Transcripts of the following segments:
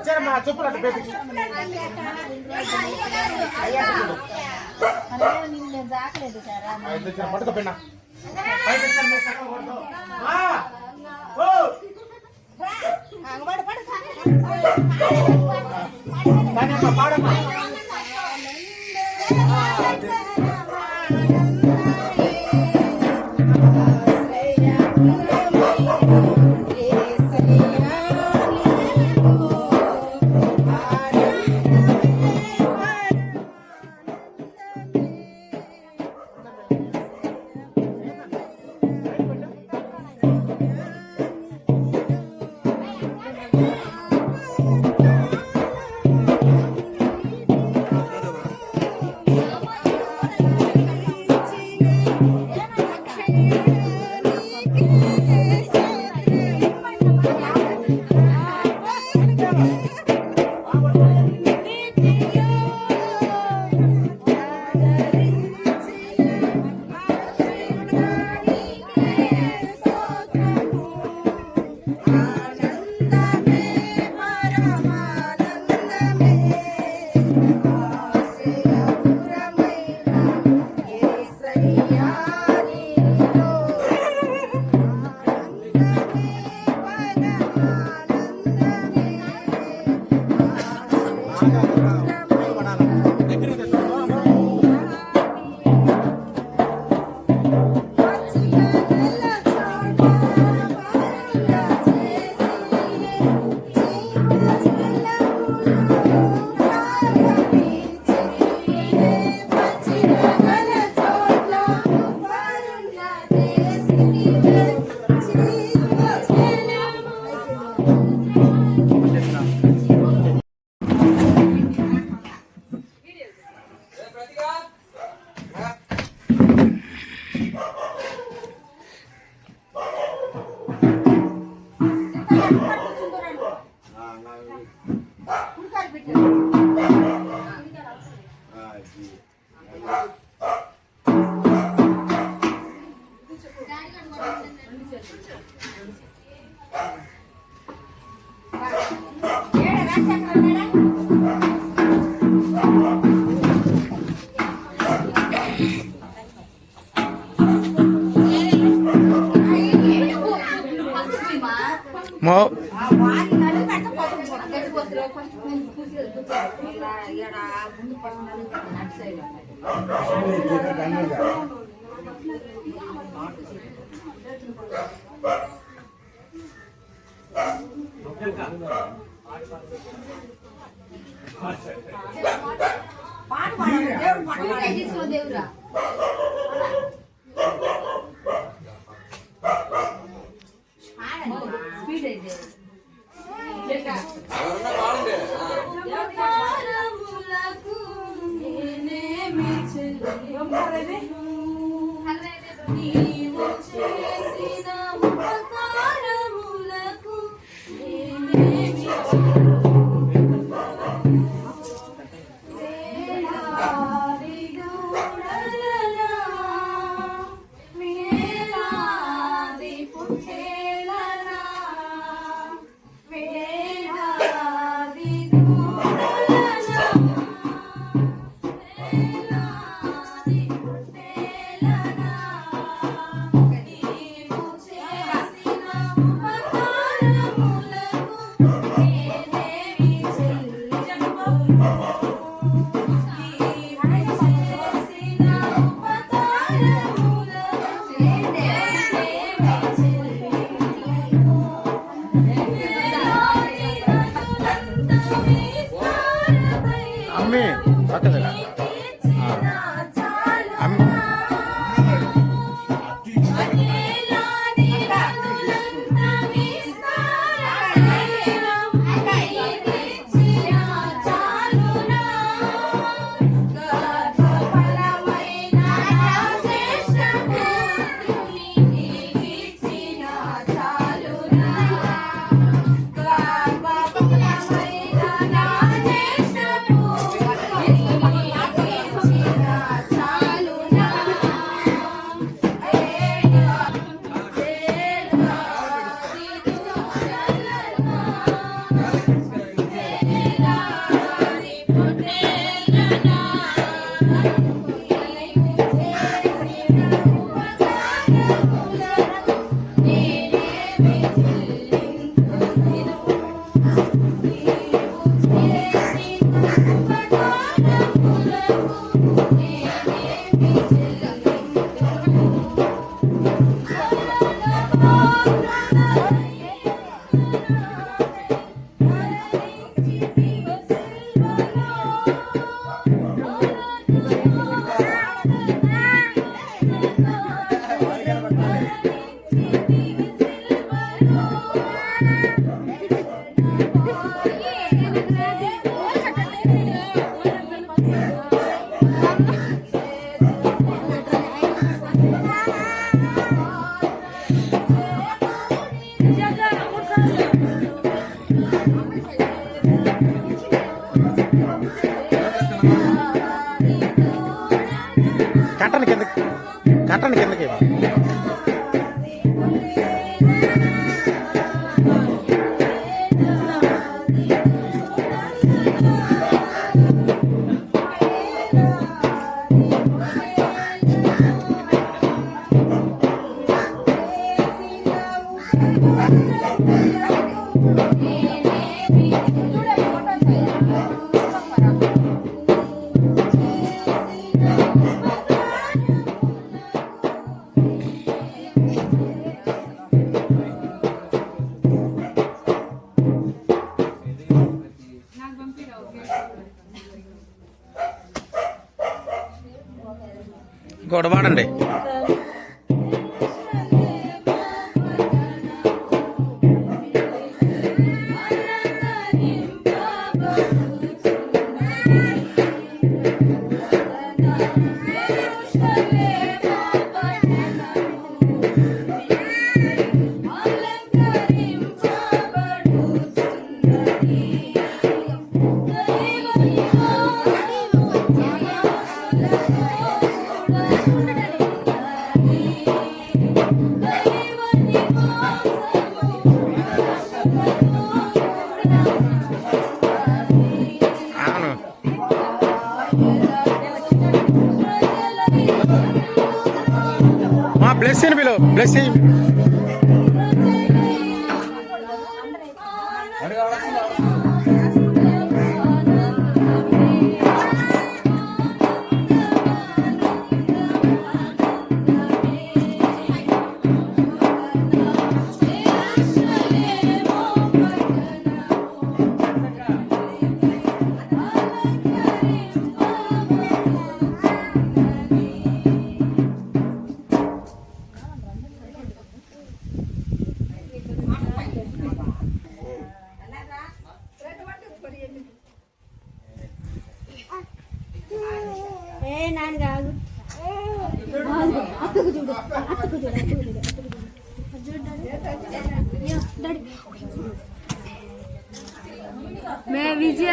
ఇచ్చారమ్మా చెప్పులు అట్లా బేబీ పట్టుకో పాడమ్మా మో దేవురా స్పీడ్ Vamos a కట్టను కిందకి. కట్టను కిందకి 嘞。Bless him. 没有微姐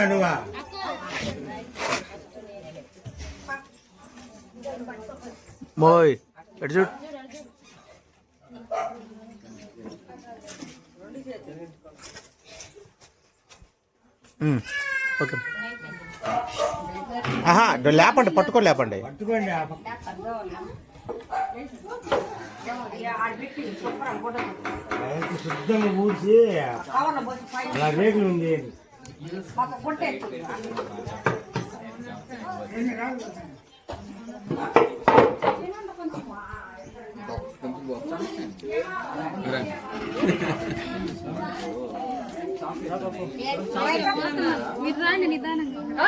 అన్నా ఓకే. ఆహా లేపండి పట్టుకో లేపండి. పట్టుకోండి శుద్ధంగా పూసి అలా రేగులు ఉంది మీరు రాండి నిదానంగా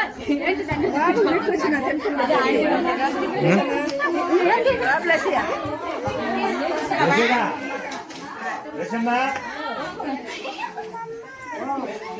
రసీదా?